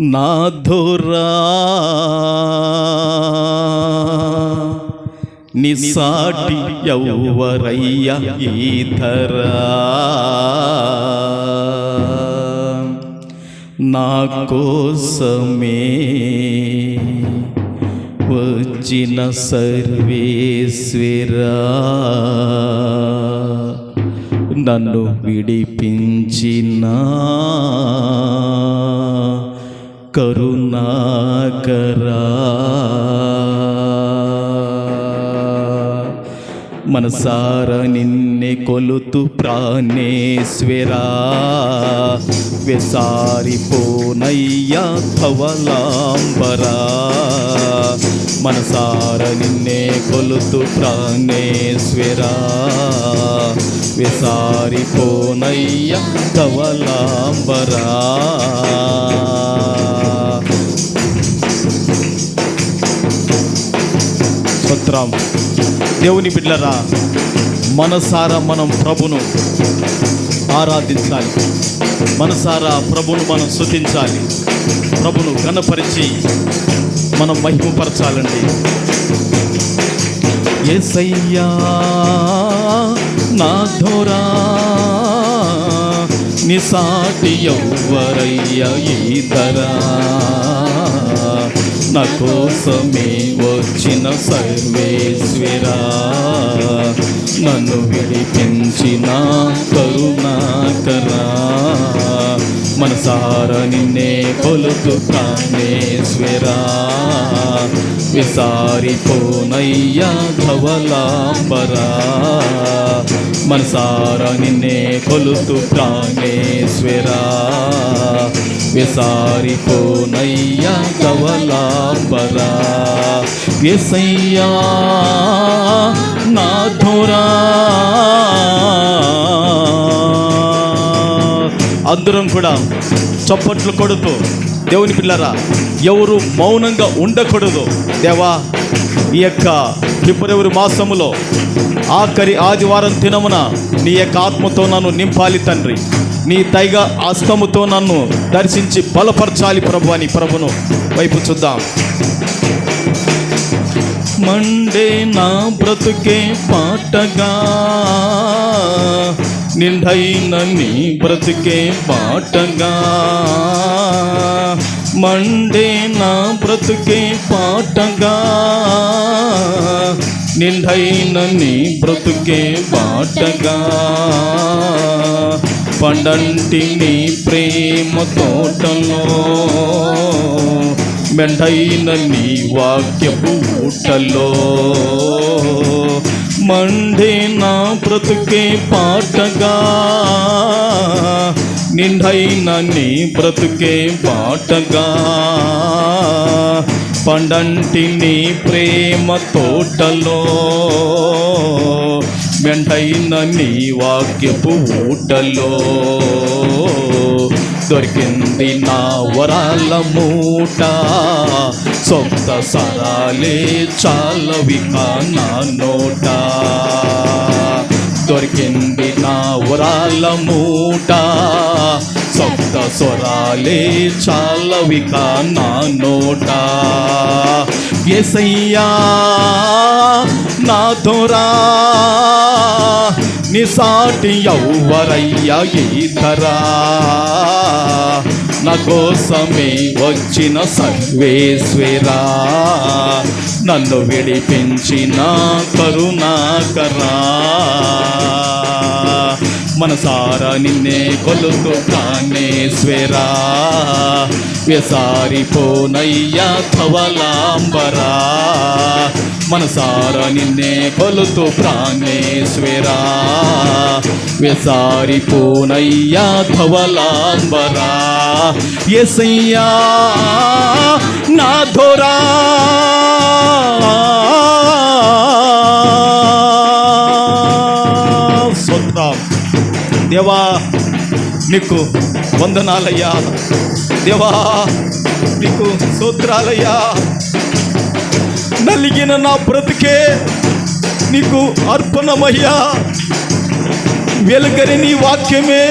నాధురా. నిసాటి యౌవరయ్య ఈధరా. నా కోసమే వచ్చిన సర్వేశ్వరా. నన్ను విడిపించిన కరుణాకరా. మనసార నిన్నే కొలుతు ప్రాణేశ్వరా. వెసారిపోనయ్యా ధవలాంబరా మనసార నిన్నే కొలుతు ప్రాణేశ్వరా. వెసారిపోనయ్యా ధవలాంబరా స్తోత్రం. దేవుని బిడ్డరా మనసారా మనం ప్రభును ఆరాధించాలి. మనసారా ప్రభును మనం స్తుతించాలి. ప్రభును కనపరిచి మనం మహిమపరచాలండి. ఎసయ్యా నా ధోరా నిసాటి ఎవ్వరయ్యా ఈతరా నా కోసమే వచ్చిన సర్వేశ్వరా. నన్ను విడిపించిన కరుణాకరా. మనసార నిన్నే కొలుతు ప్రాణేశ్వరా. విసారిపోనయ్యా ధవలాంబరా. మనసార నిన్నే కొలుతు ప్రాణేశ్వరా. విసారిపోనయ్యా ధవలాంబరా ఎసయ్యా నాథురా అందరం కూడా చప్పట్లు కొడుతూ దేవుని పిల్లరా ఎవరు మౌనంగా ఉండకూడదు. దేవా ఈ యొక్క ఫిబ్రవరి మాసములో ఆఖరి ఆదివారం తినమున నీ యొక్క ఆత్మతో నన్ను నింపాలి తండ్రి. నీ దైగ హస్తముతో నన్ను దర్శించి బలపరచాలి ప్రభు అని ప్రభును వైపు చూద్దాం. మండే నా బ్రతుకే పాటగా నిండైన నీ బ్రతుకే పాటగా. మండే నా బ్రతుకే పాటగా నిండైన నీ బ్రతుకే పాటగా. పండంటి నీ ప్రేమ తోటలో మెండైన నీ వాక్యపు ఊటలో మండే నా బ్రతుకే పాటగా నిండైన నీ బ్రతుకే పాటగా పండంటి నీ ప్రేమ తోటలో మెండైన నీ వాక్యపు ఊటలో. దొరికింది నా వరాల మూట. సొంత సరాలే చాలవిక నా నోట. దొరికింది నా వరాల మూట. సప్త స్వరాలే చాలవిక నా నోట. ఎసయ్యా నా దొరా నిసాటి ఎవ్వరయ్యా ఈతరా నా కోసమే వచ్చిన సర్వేశ్వరా నన్ను విడిపించిన కరుణాకరా. మనసారా నిన్నే కొలుతు ప్రాణేశ్వరా వ్యసారిపోనయ్యా ధవలాంబరా. మనసారా నిన్నే కొలుతు ప్రాణేశ్వరా వ్యసారిపోనయ్యా ధవలాంబరా. ఎసయ్యా నా ధోరా. స్తోత్రం దేవా నీకు వందనాలయ్యా. దేవా నీకు సూత్రాలయ్యా నలిగిన నా బ్రతికే నీకు అర్పణమయ్యా. వెలుగని నీ వాక్యమే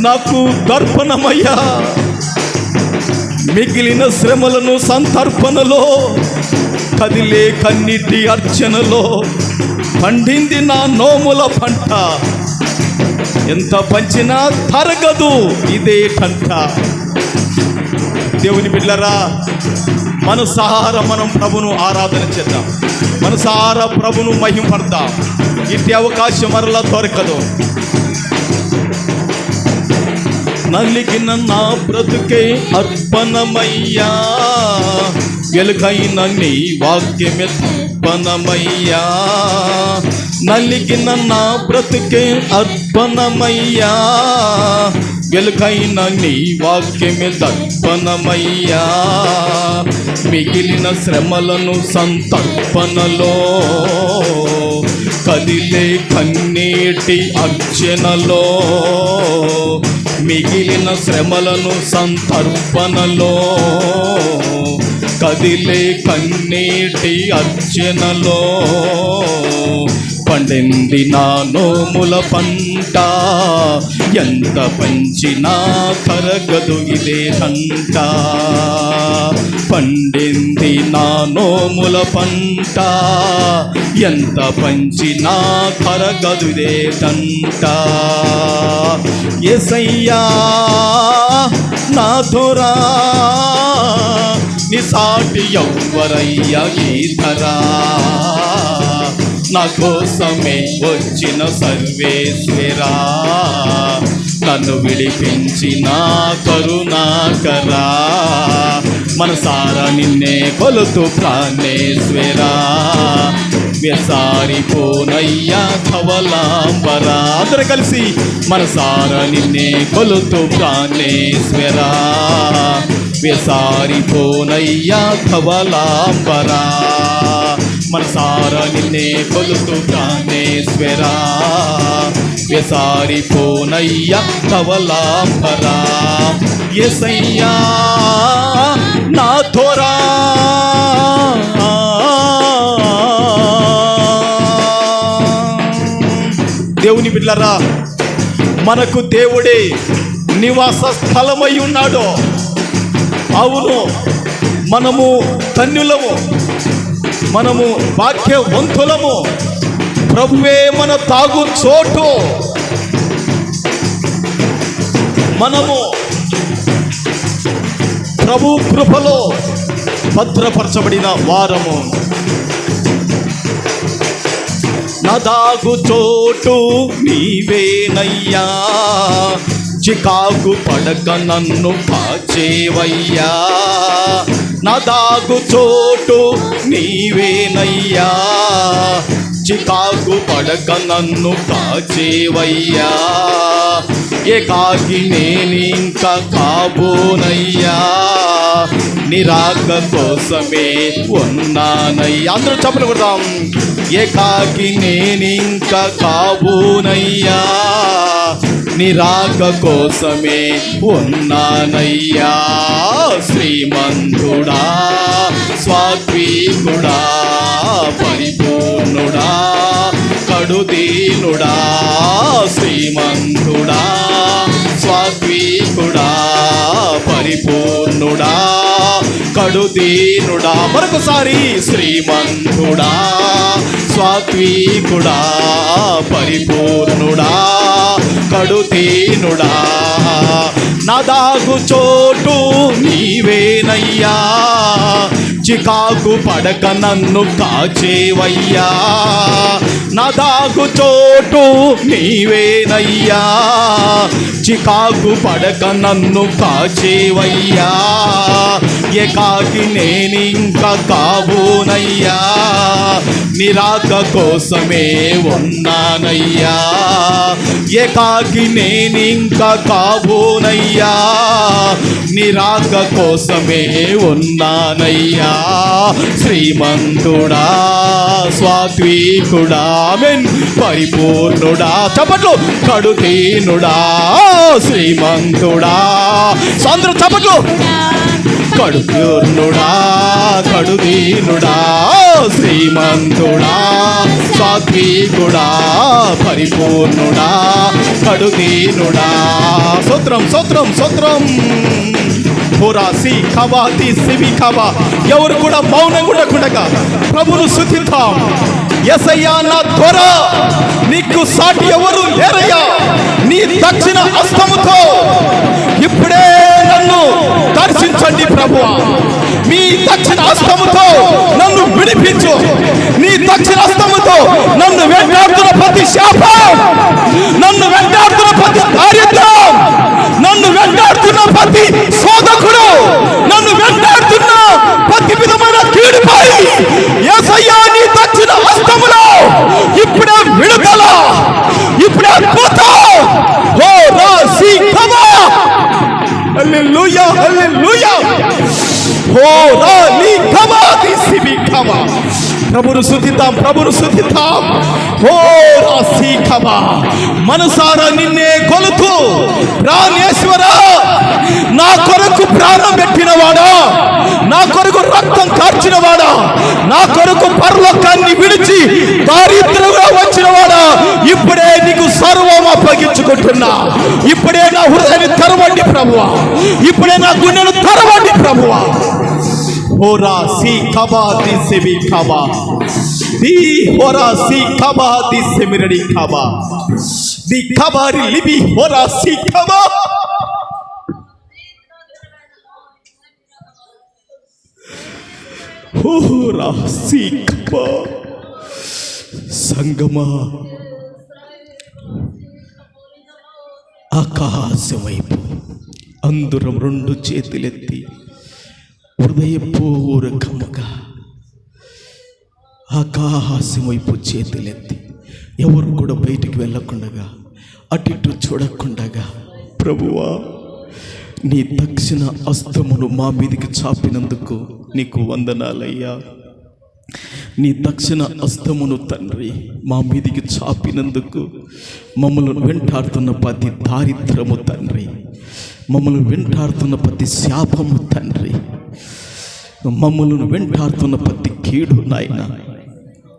నాకు దర్పణమయ్యా. మిగిలిన శ్రమలను సంతర్పణలో కదిలే కన్నిటి అర్చనలో పండింది నా నోముల పంట. ఎంత పంచినా తరగదు ఇదే పంట దేవుని బిడ్డరా మనసార మనం ప్రభును ఆరాధన చేద్దాం. మనసార ప్రభును మహిమపడదాం ఇంటి అవకాశం మరలా దొరకదు. నలిగిన నా బ్రతుకే అర్పణమయ్యా. వెలుగైన నీ వాక్యమే అర్పణమయ్యా. నలిగిన నా బ్రతుకే అర్పణమయ్యా. వెలుకైన నీ వాక్యమే దర్పణమయ్యా. మిగిలిన శ్రమలను సంతర్పణలో కదిలే కన్నీటి అర్చనలో మిగిలిన శ్రమలను సంతర్పణలో కదిలే కన్నీటి అర్చనలో పండింది నా నోముల పంట. ఎంత పంచినా తరగదు ఇదే పంట పండింది నా నోముల పంట. ఎంత పంచినా తరగదు ఇదే తంట ఎసయ్యా నా దొరా నిసాటి ఎవ్వరయ్య ఈ ధరా నా కోసమే వచ్చిన సర్వేశ్వరా. నన్ను విడిపించిన కరుణాకరా. మనసారా నిన్నే కొలుతు ప్రాణేశ్వరా. వ్యసారిపోనయ్యా కవలాంబరా. అందరు కలిసి మనసారా నిన్నే కొలుతు ప్రాణేశ్వరా. వ్యసారిపోనయ్యా కవలాంబరా. మనసారా నిన్నే కొలుతూ ప్రాణేశ్వరా వ్యసారిపోనయ్యా కవలాంబరా. ఎసయ్యా నా తోరా దేవుని బిడ్డరా మనకు దేవుడే నివాస స్థలమై ఉన్నాడు. అవును మనము ధన్యులము. మనము భాగ్యవంతులము ప్రభువే మన తాగు చోటు. మనము ప్రభు కృపలో భద్రపరచబడిన వారము. నదాగు దాగు చోటు నీవేనయ్యా. చికాకు పడక నన్ను కాచేవయ్యా నదాగు చోటు నీవేనయ్యా. చికాకు పడక నన్ను కాచేవయ్యా. ఏకాకి నేనింకా కాబోనయ్యా. నిరాక కోసమే ఉన్నానయ్యా. అందరూ చెప్పలు కొడదాం. ఏకాకి నేనింకా కాబోనయ్యా. నిరాక కోసమే ఉన్నానయ్యా. శ్రీమంతుడా స్వాత్వీకుడా పరిపూర్ణుడా కడుదీనుడా. శ్రీమంతుడా స్వాత్వీకుడా పరిపూర్ణుడా. కడుదీనుడా మరొకసారి శ్రీమంతుడా స్వాత్వీకుడా పరిపూర్ణుడా కడుదీనుడా నా దాగు చోటు నీవేనయ్యా. చికాకు పడక నన్ను కాచేవయ్యా. నదాకు దాగు చోటు నీవేనయ్యా. చికాకు పడక నన్ను కాచేవయ్యా. ఏకాకి నేనింకా కాబోనయ్యా. నిరాక కోసమే ఉన్నానయ్యా. ఏకాకి నేనింకా కాబోనయ్యా. నిరాక కోసమే ఉన్నానయ్యా. శ్రీమంతుడా స్వాత్వీకుడా మెన్ పరిపూర్ణుడా చప్పట్లు కడుతీనుడా. శ్రీమంతుడా సంద్ర చప్పట్లు. కడుపూర్ణుడా కడుదీనుడా శ్రీమంతుడా సాత్వికుడా పరిపూర్ణుడా కడుదీనుడా సూత్రం సూత్రం సూత్రం. హోరాసి కవాతి సివి కవా ఎవరు కూడా మౌనంగా ఉండకుండగా ప్రభును శుద్ధిద్దాం ఎసయ్యా నా త్వర. నీకు సాటి ఎవరు లేరయ్యా? నీ దక్షిణ హస్తముతో ఇప్పుడే నన్ను ప్రభు మీ దక్షిణ హస్తముతో నన్ను విడిపించు. నీ దక్షిణ హస్తముతో నన్ను వెంటాడుతున్న ప్రతి శాపం నన్ను Hallelujah. Holy Kabadi Sibi Kabadi. ప్రభును శుద్ధిద్దాం ప్రభును శుద్ధిద్దాం ఓ రాసి కమా. మనసారా నిన్నే కొలుతూ ప్రాణేశ్వర నా కొరకు ప్రాణం పెట్టినవాడా? నా కొరకు రక్తం కార్చినవాడా? నా కొరకు పరలోకాన్ని విడిచి దారిద్రంగా వచ్చినవాడా? ఇప్పుడే నీకు సర్వం అప్పగించుకుంటున్నా. ఇప్పుడే నా హృదయాన్ని తరవండి ప్రభువా. ఇప్పుడే నా గుండెను తరవండి ప్రభువా. హోరా సి కబా ది సెమి కబా ది హోరా సి కబా ది సెమిరడి కబా ది కబారి లిబి హోరా సి కబా హోరా సి కబా సంగమా ఆకాశం వైపు అందరం రెండు చేతులెత్తి హృదయపూర్వకముగా ఆకాశం వైపు చేతులెత్తి ఎవరు కూడా బయటికి వెళ్ళకుండగా అటు ఇటు చూడకుండగా ప్రభువా నీ దక్షిణ అస్తమును మా మీదికి చాపినందుకు నీకు వందనాలయ్యా. నీ దక్షిణ అస్తమును తండ్రి మా మీదికి చాపినందుకు మమ్మల్ని వెంటాడుతున్న ప్రతి దారిద్రము తండ్రి. మమ్మల్ని వెంటాడుతున్న ప్రతి శాపము తండ్రి. మమ్మల్ని వెంటాడుతున్న ప్రతి కీడు నాయన.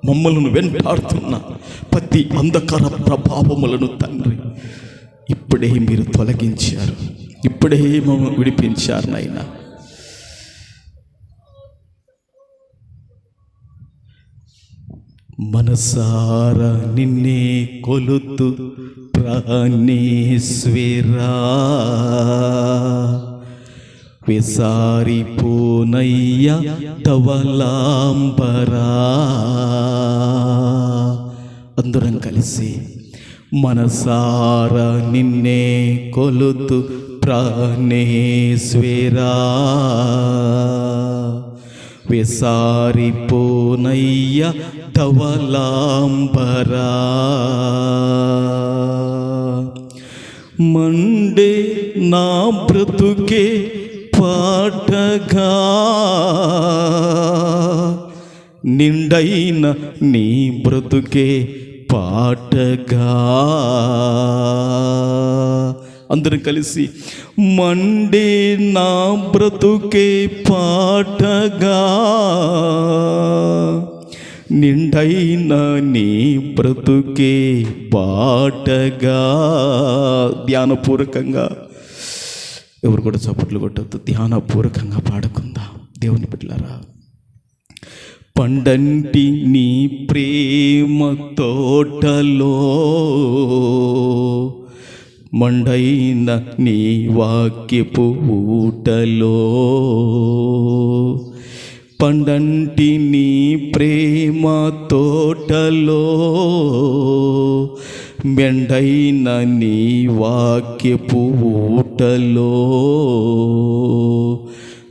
మమ్మల్ని వెంటాడుతున్న ప్రతి అంధకార ప్రభావములను తండ్రి. ఇప్పుడే మీరు తొలగించారు. ఇప్పుడే మమ్మల్ని విడిపించారు నాయనా. మనసారా నిన్నే కొలుతు జ్ఞానేశ్వరా విసారి పూనయ్య తవలాంబరా. అందరం కలిసి మనసార నిన్నే కొలుతు ప్రాణేశ్వరా. విసారి పూనయ్య తవలాంబరా. మండే నా బ్రతుకే పాటగా. నిండైన నీ బ్రతుకే పాటగా. అందరం కలిసి మండే నా బ్రతుకే పాటగా. నిండైన నీ బ్రతుకే పాటగా ధ్యానపూర్వకంగా. ఎవరు కూడా చప్పట్లు కొట్టద్దు. ధ్యానపూర్వకంగా పాడుకుందాం. దేవుని బిడ్డలారా పండంటి నీ ప్రేమ తోటలో మండైన నీ వాక్యపు ఊటలో పండంటి నీ ప్రేమ తోటలో మెండైన నీ వాక్యపు ఊటలో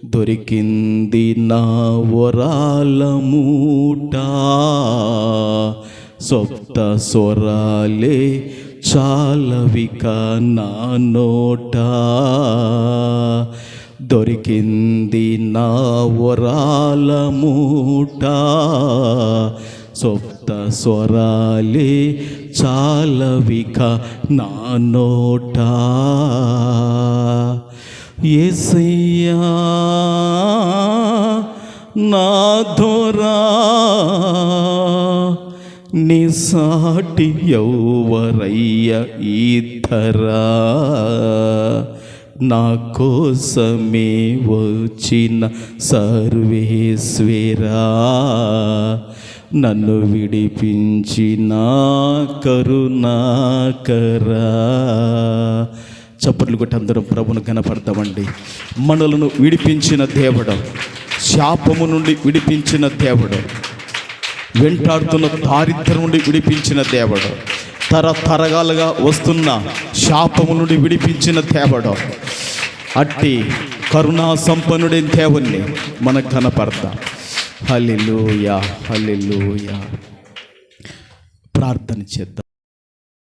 దొరికింది నా వరాల మూట. సొప్త స్వరాలే చాలవిక నా నోట. దొరికింది నా వరాల మూట. సొప్త స్వరాలే చాలవిక నా నోట. ఏసయ్యా నా దొరా నిసాటి యౌవరయ్య ఈధరా నా కోసమే వచ్చిన సర్వేశ్వరా. నన్ను విడిపించిన కరుణాకరా. చప్పట్లు కొట్టి అందరం ప్రభును కనపడతామండి మనలను విడిపించిన దేవుడు శాపము నుండి విడిపించిన దేవుడు వెంటాడుతున్న దారిద్ర్యం నుండి విడిపించిన దేవుడు తరతరగాలుగా వస్తున్న శాపము నుండి విడిపించిన దేవుడు అట్టి కరుణా సంపన్నుడైన దేవుణ్ణి మనకు కనపడతాం హల్లెలూయా హల్లెలూయా. ప్రార్థన చేద్దాం.